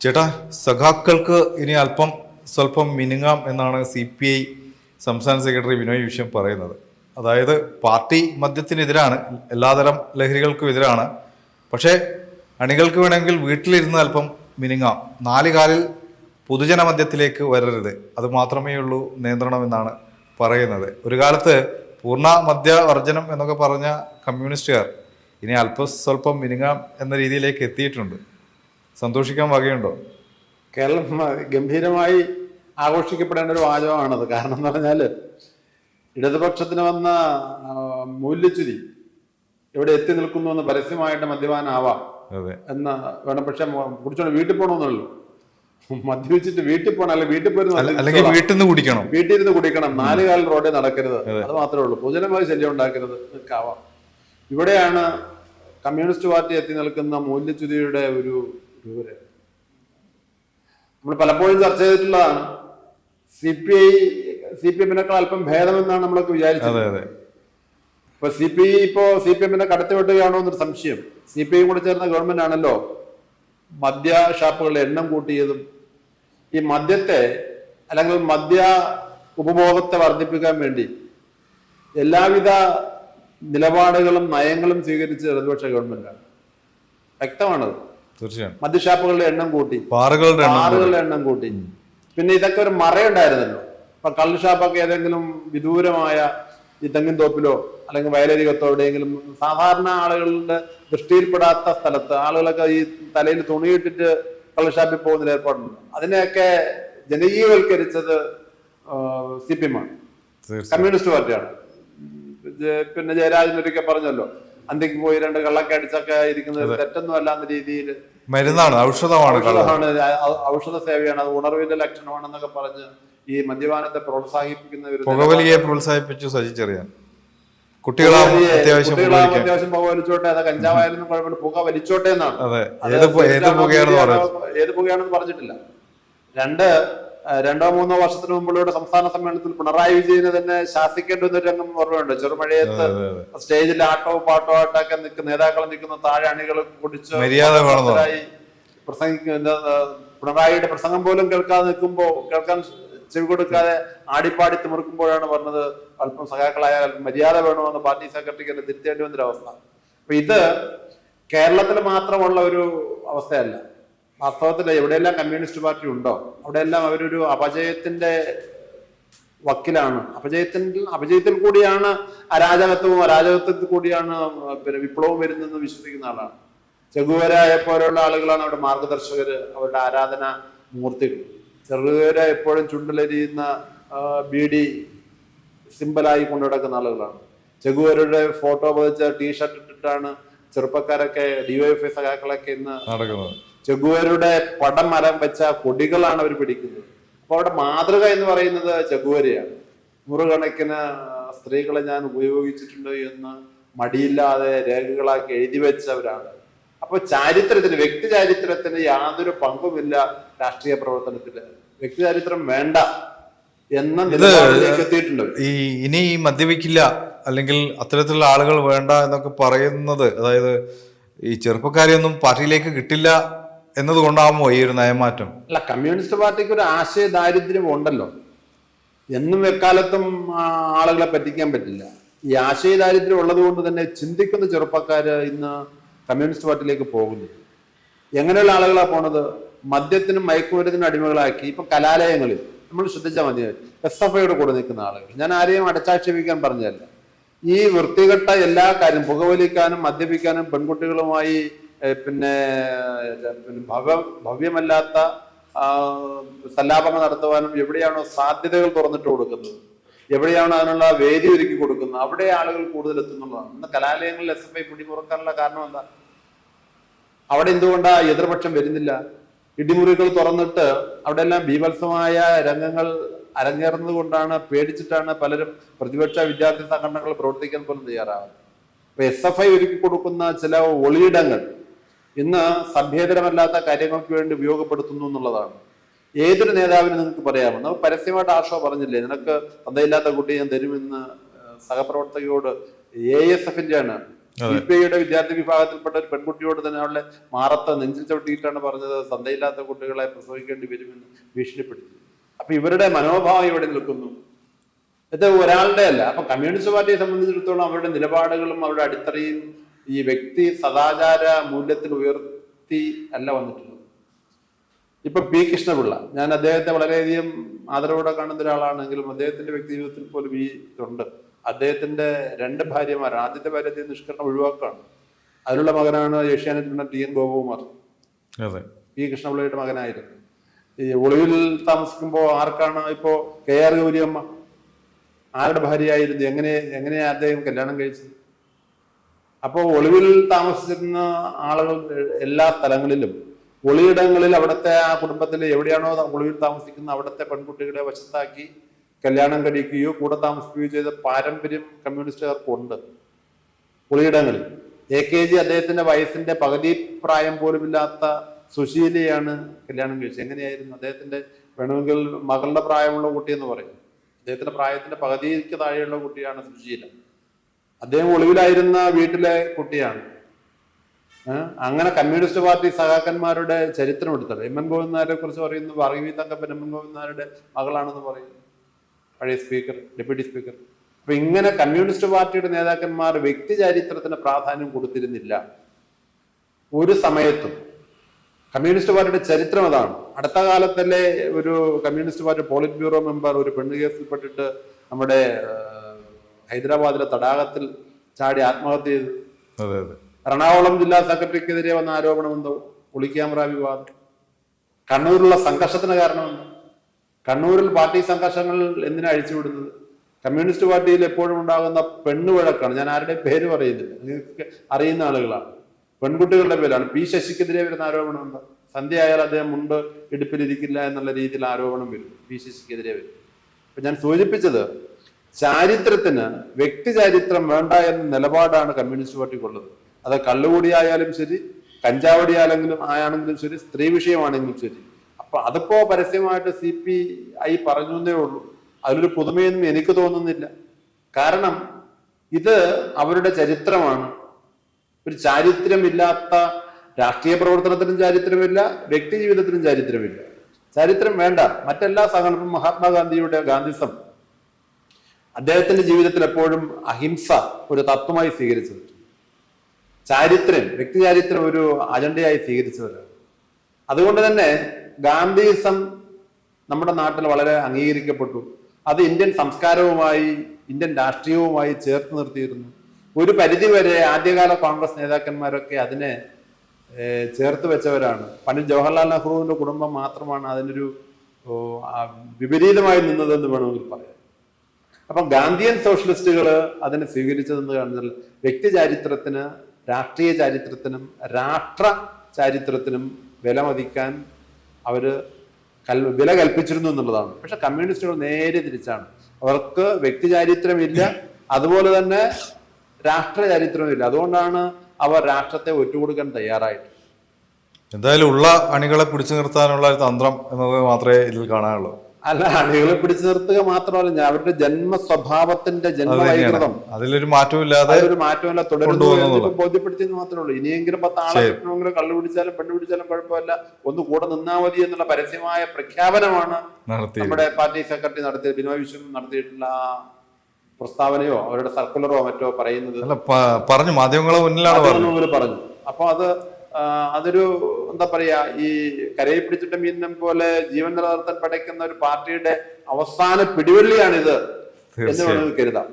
ചേട്ടാ സഖാക്കൾക്ക് ഇനി അല്പം സ്വല്പം മിനുങ്ങാം എന്നാണ് സി പി ഐ സംസ്ഥാന സെക്രട്ടറി വിനോയ് വിഷയം പറയുന്നത്. അതായത് പാർട്ടി മദ്യത്തിനെതിരാണ് എല്ലാതരം ലഹരികൾക്കും എതിരാണ്. പക്ഷേ അണികൾക്ക് വേണമെങ്കിൽ വീട്ടിലിരുന്ന് അല്പം മിനുങ്ങാം. നാല് കാലിൽ പൊതുജന മദ്യത്തിലേക്ക് വരരുത്. അത് മാത്രമേ ഉള്ളൂ നിയന്ത്രണം എന്നാണ് പറയുന്നത്. ഒരു കാലത്ത് പൂർണ മദ്യവർജനം എന്നൊക്കെ പറഞ്ഞ കമ്മ്യൂണിസ്റ്റുകാർ ഇനി അല്പം സ്വല്പം മിനുങ്ങാം എന്ന രീതിയിലേക്ക് എത്തിയിട്ടുണ്ട്. സന്തോഷിക്കാൻ വകയുണ്ടോ? കേരളം ഗംഭീരമായി ആഘോഷിക്കപ്പെടേണ്ട ഒരു വാചകമാണത് കാരണം എന്ന് പറഞ്ഞാൽ ഇടതുപക്ഷത്തിന് വന്ന മൂല്യച്ചുരി എവിടെ ഇവിടെ എത്തി നിൽക്കുന്നു എന്ന് പരസ്യമായിട്ട് മദ്യപാനാവാം എന്ന് വേണം. പക്ഷെ കുടിച്ചോണ്ട് വീട്ടിൽ പോകണമെന്നുള്ളൂ മദ്യപിച്ചിട്ട് വീട്ടിൽ പോകണം അല്ലെങ്കിൽ വീട്ടിൽ പോയിരുന്നു അല്ലെങ്കിൽ വീട്ടിൽ നിന്ന് കുടിക്കണം. വീട്ടിൽ ഇരുന്ന് കുടിക്കണം. നാല് കാലിൽ റോഡിൽ നടക്കരുത്. അത്. മാത്രമേ ഉള്ളൂ. പൊതുജനമായി ശല്യം ഉണ്ടാക്കരുത്. ആവാം. ഇവിടെയാണ് കമ്മ്യൂണിസ്റ്റ് പാർട്ടി എത്തി നിൽക്കുന്ന മൂല്യച്യുതിയുടെ ഒരു രൂപരേഖ നമ്മൾ പലപ്പോഴും ചർച്ച ചെയ്തിട്ടുള്ളതാണ് C P I C P എമ്മിനേക്കാൾ അല്പം ഭേദമെന്നാണ് നമ്മളൊക്കെ വിചാരിച്ചത്. ഇപ്പൊ സി പി ഐ ഇപ്പോ സി പി എമ്മിനെ കടത്തി വെട്ടുകയാണോ എന്നൊരു സംശയം. സി പി ഐ കൂടെ ചേർന്ന ഗവൺമെന്റ് ആണല്ലോ മദ്യ ഷാപ്പുകളുടെ എണ്ണം കൂട്ടിയതും. ഈ മദ്യത്തെ അല്ലെങ്കിൽ മദ്യ ഉപഭോഗത്തെ വർദ്ധിപ്പിക്കാൻ വേണ്ടി എല്ലാവിധ നിലപാടുകളും നയങ്ങളും സ്വീകരിച്ച ഇടതുപക്ഷ ഗവൺമെന്റാണ്. വ്യക്തമാണത്. തീർച്ചയായും. മദ്യഷാപ്പുകളുടെ എണ്ണം കൂട്ടി. ബാറുകളുടെ എണ്ണം കൂട്ടി. പിന്നെ ഇതൊക്കെ ഒരു മറയുണ്ടായിരുന്നല്ലോ. ഇപ്പൊ കള്ള് ഷാപ്പൊക്കെ ഏതെങ്കിലും വിദൂരമായ ഈ തെങ്ങിൻ തോപ്പിലോ അല്ലെങ്കിൽ വയലരികത്തോ എവിടെയെങ്കിലും സാധാരണ ആളുകളുടെ ദൃഷ്ടിയിൽപ്പെടാത്ത സ്ഥലത്ത് ആളുകളൊക്കെ ഈ തലയിൽ തുണിയിട്ടിട്ട് കള്ളു ഷാപ്പിൽ പോകുന്ന ഏർപ്പാടുണ്ട്. അതിനെയൊക്കെ ജനകീയവൽക്കരിച്ചത് സി പി എം ആണ്. കമ്മ്യൂണിസ്റ്റ് പാർട്ടിയാണ്. പിന്നെ ജയരാജൻ ഒരിക്കൽ പറഞ്ഞല്ലോ അന്ത്യക്ക് പോയി രണ്ട് കള്ളൊക്കെ അടിച്ചൊക്കെ ഇരിക്കുന്നത് തെറ്റൊന്നും അല്ലാന്ന രീതിയിൽ മരുന്നാണ് ഔഷധമാണ് ഔഷധ സേവയാണ് അത് ഉണർവിന്റെ ലക്ഷണമാണെന്നൊക്കെ പറഞ്ഞ് ഈ മദ്യപാനത്തെ പ്രോത്സാഹിപ്പിക്കുന്ന ഒരു പുകവലിയെ പ്രോത്സാഹിപ്പിച്ചു സജിച്ചറിയാൻ. കുട്ടികളാവും അത്യാവശ്യം അത്യാവശ്യം പുക വലിച്ചോട്ടെ അത് കഞ്ചാവായാലും കുഴപ്പമില്ല പുക വലിച്ചോട്ടെ എന്നാണ്. അതെ ഏത് പുകയാണെന്ന് പറഞ്ഞിട്ടില്ല. രണ്ട് രണ്ടോ മൂന്നോ വർഷത്തിന് മുമ്പുള്ള സംസ്ഥാന സമ്മേളനത്തിൽ പിണറായി വിജയനെ തന്നെ ശാസിക്കേണ്ട ഒരു രംഗം ഓർമ്മയുണ്ട്. ചെറുമഴയത്ത് സ്റ്റേജിൽ ആട്ടവും പാട്ടോ ആട്ടൊക്കെ നിൽക്കുന്ന നേതാക്കൾ നിൽക്കുന്ന താഴെ അണികൾ കുടിച്ച്? പ്രസംഗിക്കുന്ന പിണറായിയുടെ പ്രസംഗം പോലും കേൾക്കാതെ നിൽക്കുമ്പോ കേൾക്കാൻ ചെവി കൊടുക്കാതെ ആടിപ്പാടി തിമിർക്കുമ്പോഴാണ് പറഞ്ഞത് അല്പം സഖാക്കളായാൽ മര്യാദ വേണമെന്ന് പാർട്ടി സെക്രട്ടറിക്ക് തന്നെ തിരുത്തേണ്ടി വന്നൊരു അവസ്ഥ അപ്പൊ ഇത് കേരളത്തിൽ മാത്രമുള്ള ഒരു അവസ്ഥയല്ല. വാസ്തവത്തിൽ എവിടെയെല്ലാം കമ്മ്യൂണിസ്റ്റ് പാർട്ടി ഉണ്ടോ അവിടെയെല്ലാം അവരൊരു അപജയത്തിന്റെ വക്കിലാണ്. അപജയത്തിൽ അപജയത്തിൽ കൂടിയാണ് അരാജകത്വവും അരാജകത്വത്തിൽ കൂടിയാണ് പിന്നെ വിപ്ലവം വരുന്നതെന്ന് വിശ്വസിക്കുന്ന ആളാണ്. ചെഗുവരായ പോലെയുള്ള ആളുകളാണ് അവരുടെ മാർഗദർശകർ അവരുടെ ആരാധന മൂർത്തികൾ. ചെറുകര എപ്പോഴും ചുണ്ടിലെരിയുന്ന ബി ഡി സിമ്പലായി കൊണ്ടു നടക്കുന്ന ആളുകളാണ്. ചെഗുവരുടെ ഫോട്ടോ പതിച്ച ടീഷർട്ട് ഇട്ടിട്ടാണ് ചെറുപ്പക്കാരൊക്കെ ഡിവൈഎഫ്ഐ സഖാക്കളൊക്കെ ഇന്ന് നടക്കുന്നത്. ചെഗുവരുടെ പടം മരം വെച്ച കൊടികളാണ് അവർ പിടിക്കുന്നത്. അപ്പൊ അവിടെ മാതൃക എന്ന് പറയുന്നത് ചെഗുവരയാണ് നൂറുകണക്കിന് സ്ത്രീകളെ ഞാൻ ഉപയോഗിച്ചിട്ടുണ്ട് എന്ന് മടിയില്ലാതെ രേഖകളാക്കി എഴുതി വെച്ചവരാണ്. അപ്പൊ ചാരിത്രത്തിന് വ്യക്തി ചാരിത്രത്തിന് യാതൊരു പങ്കുമില്ല രാഷ്ട്രീയ പ്രവർത്തനത്തിൽ. വ്യക്തി ചാരിത്രം വേണ്ട എന്ന നിലപാടിലേക്ക് എത്തിയിട്ടുണ്ട് ഈ ഇനി മദ്യപിക്കില്ല അല്ലെങ്കിൽ അത്തരത്തിലുള്ള ആളുകൾ വേണ്ട എന്നൊക്കെ പറയുന്നത് അതായത് ഈ ചെറുപ്പക്കാരെയൊന്നും പാർട്ടിയിലേക്ക് കിട്ടില്ല എന്നതുകൊണ്ടാവുമോ ഈ ഒരു നയമാറ്റം? അല്ല കമ്മ്യൂണിസ്റ്റ് പാർട്ടിക്ക് ഒരു ആശയ ദാരിദ്ര്യം ഉണ്ടല്ലോ. എന്നും എക്കാലത്തും ആളുകളെ പറ്റിക്കാൻ പറ്റില്ല. ഈ ആശയ ദാരിദ്ര്യം ഉള്ളത് കൊണ്ട് തന്നെ ചിന്തിക്കുന്ന ചെറുപ്പക്കാര് ഇന്ന് കമ്മ്യൂണിസ്റ്റ് പാർട്ടിയിലേക്ക് പോകുന്നു. എങ്ങനെയുള്ള ആളുകളാ പോണത്? മദ്യത്തിനും മയക്കുമരുന്നിനും അടിമകളാക്കി ഇപ്പൊ കലാലയങ്ങളിൽ നമ്മൾ ശ്രദ്ധിച്ചാൽ മതി. എസ് എഫ് ഐയുടെ കൂടെ നിൽക്കുന്ന ആളുകൾ. ഞാൻ ആരെയും അടച്ചാക്ഷേപിക്കാൻ പറഞ്ഞതല്ല. ഈ വൃത്തികെട്ട എല്ലാ കാര്യം പുകവലിക്കാനും മദ്യപിക്കാനും പെൺകുട്ടികളുമായി പിന്നെ ഭവ ഭവ്യമല്ലാത്ത സല്ലാപങ്ങൾ നടത്തുവാനും എവിടെയാണോ സാധ്യതകൾ തുറന്നിട്ട് കൊടുക്കുന്നത്. എവിടെയാണോ അതിനുള്ള വേദി ഒരുക്കി കൊടുക്കുന്നത്. അവിടെ ആളുകൾ കൂടുതൽ എത്തുന്നുള്ളതാണ്. ഇന്ന് കലാലയങ്ങളിൽ എസ് എഫ് ഐ പിടിമുറുക്കാനുള്ള കാരണം എന്താ? അവിടെ എന്തുകൊണ്ടാ എതിർപക്ഷം വരുന്നില്ല? ഇടിമുറികൾ തുറന്നിട്ട് അവിടെ എല്ലാം ബീഭത്സമായ രംഗങ്ങൾ അരങ്ങേറുന്നത് കൊണ്ടാണ് പേടിച്ചിട്ടാണ് പലരും പ്രതിപക്ഷ വിദ്യാർത്ഥി സംഘടനകൾ പ്രവർത്തിക്കാൻ പോലും തയ്യാറാവുന്നത്. ഇപ്പൊ എസ് എഫ് ഐ ഒരുക്കി കൊടുക്കുന്ന ചില ഒളിയിടങ്ങൾ ഇന്ന് സഭ്യേതരമല്ലാത്ത കാര്യങ്ങൾക്ക് വേണ്ടി ഉപയോഗപ്പെടുത്തുന്നു എന്നുള്ളതാണ്. ഏതൊരു നേതാവിനും നിങ്ങൾക്ക് പറയാമോ? നമുക്ക് പരസ്യമായിട്ട് ആശോ പറഞ്ഞില്ലേ? നിനക്ക് തന്തയില്ലാത്ത കുട്ടി ഞാൻ തരുമെന്ന് സഹപ്രവർത്തകയോട് എ എസ് എഫിന്റെ ആണ് സി പി ഐയുടെ വിദ്യാർത്ഥി വിഭാഗത്തിൽപ്പെട്ട ഒരു പെൺകുട്ടിയോട് തന്നെ അവളെ മാറത്ത് നെഞ്ചിൽ ചവിട്ടിയിട്ടാണ് പറഞ്ഞത്. തന്തയില്ലാത്ത കുട്ടികളെ പ്രസവിക്കേണ്ടി വരുമെന്ന് ഭീഷണിപ്പെടുത്തി. അപ്പൊ ഇവരുടെ മനോഭാവം ഇവിടെ നിൽക്കുന്നു? ഇത് ഒരാളുടെ അല്ല അപ്പൊ കമ്മ്യൂണിസ്റ്റ് പാർട്ടിയെ സംബന്ധിച്ചിടത്തോളം അവരുടെ നിലപാടുകളും അവരുടെ അടിത്തറയും ഈ വ്യക്തി സദാചാര മൂല്യത്തിൽ ഉയർത്തി അല്ല വന്നിട്ടുള്ളത്. ഇപ്പൊ പി കൃഷ്ണപിള്ള ഞാൻ അദ്ദേഹത്തെ വളരെയധികം ആദരവോടെ കാണുന്ന ഒരാളാണെങ്കിലും അദ്ദേഹത്തിന്റെ വ്യക്തി ജീവിതത്തിൽ പോലും ഈ ഇതുണ്ട്. അദ്ദേഹത്തിന്റെ രണ്ട് ഭാര്യമാർ ആദ്യത്തെ ഭാര്യത്തെ നിഷ്കരണം ഒഴിവാക്കുകയാണ്. അതിലുള്ള മകനാണ് ഏഷ്യാനെറ്റിന്റെ ടി എൻ ഗോപകുമാർ. പി കൃഷ്ണപിള്ളയുടെ മകനായിരുന്നു. ഈ ഒളിവിൽ താമസിക്കുമ്പോൾ ആർക്കാണ് ഇപ്പോ കെ ആർ ഗൗരിയമ്മ? ആരുടെ ഭാര്യയായിരുന്നു? എങ്ങനെ എങ്ങനെയാ അദ്ദേഹം കല്യാണം കഴിച്ചത്? അപ്പോൾ ഒളിവിൽ താമസിച്ചിരുന്ന ആളുകൾ എല്ലാ സ്ഥലങ്ങളിലും ഒളിയിടങ്ങളിൽ അവിടുത്തെ ആ കുടുംബത്തിൽ എവിടെയാണോ ഒളിവിൽ താമസിക്കുന്നത് അവിടുത്തെ പെൺകുട്ടികളെ വശത്താക്കി കല്യാണം കഴിക്കുകയോ കൂടെ താമസിക്കുകയോ ചെയ്ത പാരമ്പര്യം കമ്മ്യൂണിസ്റ്റുകാർക്കുണ്ട്. ഒളിയിടങ്ങളിൽ. എ കെ ജി അദ്ദേഹത്തിന്റെ വയസ്സിന്റെ പകുതി പ്രായം പോലുമില്ലാത്ത സുശീലയാണ് കല്യാണം കഴിച്ചത്. എങ്ങനെയായിരുന്നു? അദ്ദേഹത്തിന്റെ വേണമെങ്കിൽ മകളുടെ പ്രായമുള്ള കുട്ടി എന്ന് പറയും. അദ്ദേഹത്തിന്റെ പ്രായത്തിന്റെ പകുതിക്ക് താഴെയുള്ള കുട്ടിയാണ് സുശീല. അദ്ദേഹം ഒളിവിലായിരുന്ന വീട്ടിലെ കുട്ടിയാണ്. അങ്ങനെ കമ്മ്യൂണിസ്റ്റ് പാർട്ടി സഹാക്കന്മാരുടെ ചരിത്രം എടുത്തത് എം എൻ ഗോവിന്ദനാരെ കുറിച്ച് പറയുന്നു വർഗീവി തങ്കപ്പൻ എം എൻ ഗോവിന്ദനാരുടെ മകളാണെന്ന് പറയുന്നു പഴയ സ്പീക്കർ ഡെപ്യൂട്ടി സ്പീക്കർ. അപ്പൊ ഇങ്ങനെ കമ്മ്യൂണിസ്റ്റ് പാർട്ടിയുടെ നേതാക്കന്മാർ വ്യക്തി ചരിത്രത്തിന് പ്രാധാന്യം കൊടുത്തിരുന്നില്ല. ഒരു സമയത്തും. കമ്മ്യൂണിസ്റ്റ് പാർട്ടിയുടെ ചരിത്രം അതാണ്. അടുത്ത കാലത്തല്ലേ ഒരു communist party polit bureau member ഒരു പെണ്ണ് കേസിൽപ്പെട്ടിട്ട് നമ്മുടെ ഹൈദരാബാദിലെ തടാകത്തിൽ ചാടി ആത്മഹത്യ ചെയ്തു. എറണാകുളം ജില്ലാ സെക്രട്ടറിക്കെതിരെ വന്ന ആരോപണം എന്തോ? ഒളിക്യാമറ വിവാദം. കണ്ണൂരിലുള്ള സംഘർഷത്തിന് കാരണമെന്തോ കണ്ണൂരിൽ പാർട്ടി സംഘർഷങ്ങൾ എന്തിനാ അഴിച്ചുവിടുന്നത് കമ്മ്യൂണിസ്റ്റ് പാർട്ടിയിൽ എപ്പോഴും ഉണ്ടാകുന്ന പെണ്ണുവഴക്കാണ് ഞാൻ ആരുടെ പേര് പറയുന്നില്ല അറിയുന്ന ആളുകളാണ്. പെൺകുട്ടികളുടെ പേരാണ്. പി ശശിക്കെതിരെ വരുന്ന ആരോപണം എന്താ? സന്ധ്യ ആയാൽ അദ്ദേഹം മുണ്ട് ഇടുപ്പിലിരിക്കില്ല എന്നുള്ള രീതിയിൽ ആരോപണം വരും. പി ശശിക്കെതിരെ വരും. അപ്പൊ ഞാൻ സൂചിപ്പിച്ചത് ചാരിത്രത്തിന് വ്യക്തി ചാരിത്രം വേണ്ട എന്ന നിലപാടാണ് കമ്മ്യൂണിസ്റ്റ് പാർട്ടിക്കുള്ളത്. അത് കള്ളുകൂടിയായാലും ശരി കഞ്ചാവടിയാണെങ്കിലും ആയാണെങ്കിലും ശരി സ്ത്രീ വിഷയമാണെങ്കിലും ശരി. അപ്പൊ അതിപ്പോ പരസ്യമായിട്ട് സി പി ഐ പറഞ്ഞു എന്നേ ഉള്ളൂ. അതിലൊരു പുതുമയൊന്നും എനിക്ക് തോന്നുന്നില്ല. കാരണം ഇത് അവരുടെ ചരിത്രമാണ്. ഒരു ചാരിത്രമില്ലാത്ത രാഷ്ട്രീയ പ്രവർത്തനത്തിനും ചാരിത്രമില്ല വ്യക്തി ജീവിതത്തിനും ചാരിത്രമില്ല. ചരിത്രം വേണ്ട. മറ്റെല്ലാ സങ്കല്പം മഹാത്മാഗാന്ധിയുടെ ഗാന്ധിസം അദ്ദേഹത്തിന്റെ ജീവിതത്തിൽ എപ്പോഴും അഹിംസ ഒരു തത്വമായി സ്വീകരിച്ചത് ചാരിത്രം വ്യക്തി ചാരിത്രം ഒരു അജണ്ടയായി സ്വീകരിച്ചവരാണ് അതുകൊണ്ട് തന്നെ ഗാന്ധിസം നമ്മുടെ നാട്ടിൽ വളരെ അംഗീകരിക്കപ്പെട്ടു. അത് ഇന്ത്യൻ സംസ്കാരവുമായി ഇന്ത്യൻ രാഷ്ട്രീയവുമായി ചേർത്ത് നിർത്തിയിരുന്നു. ഒരു പരിധിവരെ ആദ്യകാല കോൺഗ്രസ് നേതാക്കന്മാരൊക്കെ അതിനെ ചേർത്ത് വെച്ചവരാണ്. പണ്ഡിറ്റ് ജവഹർലാൽ നെഹ്റുവിന്റെ കുടുംബം മാത്രമാണ് അതിനൊരു വിപരീതമായി നിന്നതെന്ന് വേണമെങ്കിൽ പറയാം. അപ്പം ഗാന്ധിയൻ സോഷ്യലിസ്റ്റുകൾ അതിനെ സ്വീകരിച്ചതെന്ന് കാണുന്നത് വ്യക്തി ചാരിത്രത്തിന് രാഷ്ട്രീയ ചാരിത്രത്തിനും രാഷ്ട്ര ചാരിത്രത്തിനും വിലമതിക്കാൻ അവർ കൽ വില കൽപ്പിച്ചിരുന്നു എന്നുള്ളതാണ്. പക്ഷെ കമ്മ്യൂണിസ്റ്റുകൾ നേരെ തിരിച്ചാണ്. അവർക്ക് വ്യക്തി ചാരിത്രമില്ല അതുപോലെ തന്നെ രാഷ്ട്ര ചാരിത്രമില്ല. അതുകൊണ്ടാണ് അവർ രാഷ്ട്രത്തെ ഒറ്റുകൊടുക്കാൻ തയ്യാറായിട്ട്. എന്തായാലും ഉള്ള അണികളെ പിടിച്ചു നിർത്താനുള്ള ഒരു തന്ത്രം എന്നത് മാത്രമേ ഇതിൽ കാണാനുള്ളൂ. അല്ല അണികളെ പിടിച്ചു നിർത്തുക മാത്രമല്ല അവരുടെ ജന്മ സ്വഭാവത്തിന്റെ ജന്മവൈകൃതം. അതിലൊരു മാറ്റവും ഒരു മാറ്റമില്ല തുടരുന്നു ബോധ്യപ്പെടുത്തിയെന്ന് മാത്രമേ ഉള്ളൂ. ഇനിയെങ്കിലും പത്ത് ആളെ കിട്ടണമെങ്കിലും കള്ളു പിടിച്ചാലും പെണ്ണു പിടിച്ചാലും കുഴപ്പമില്ല. ഒന്ന് കൂടെ നിന്നാ മതി എന്നുള്ള പരസ്യമായ പ്രഖ്യാപനമാണ് നമ്മുടെ പാർട്ടി സെക്രട്ടറി നടത്തിയ ബിനോയ് വിശ്വം നടത്തിയിട്ടുള്ള പ്രസ്താവനയോ അവരുടെ സർക്കുലറോ മറ്റോ പറയുന്നത് പറഞ്ഞു. മാധ്യമങ്ങളെ മുന്നിലാണ് പറഞ്ഞു. അപ്പൊ അത് അതൊരു എന്താ പറയാ ഈ കരയിൽ പിടിച്ചിട്ട മീനം പോലെ ജീവൻ നിലനിർത്താൻ പടയ്ക്കുന്ന ഒരു പാർട്ടിയുടെ അവസാന പിടിവള്ളിയാണിത് എന്ന് വേണമെങ്കിൽ കരുതാം.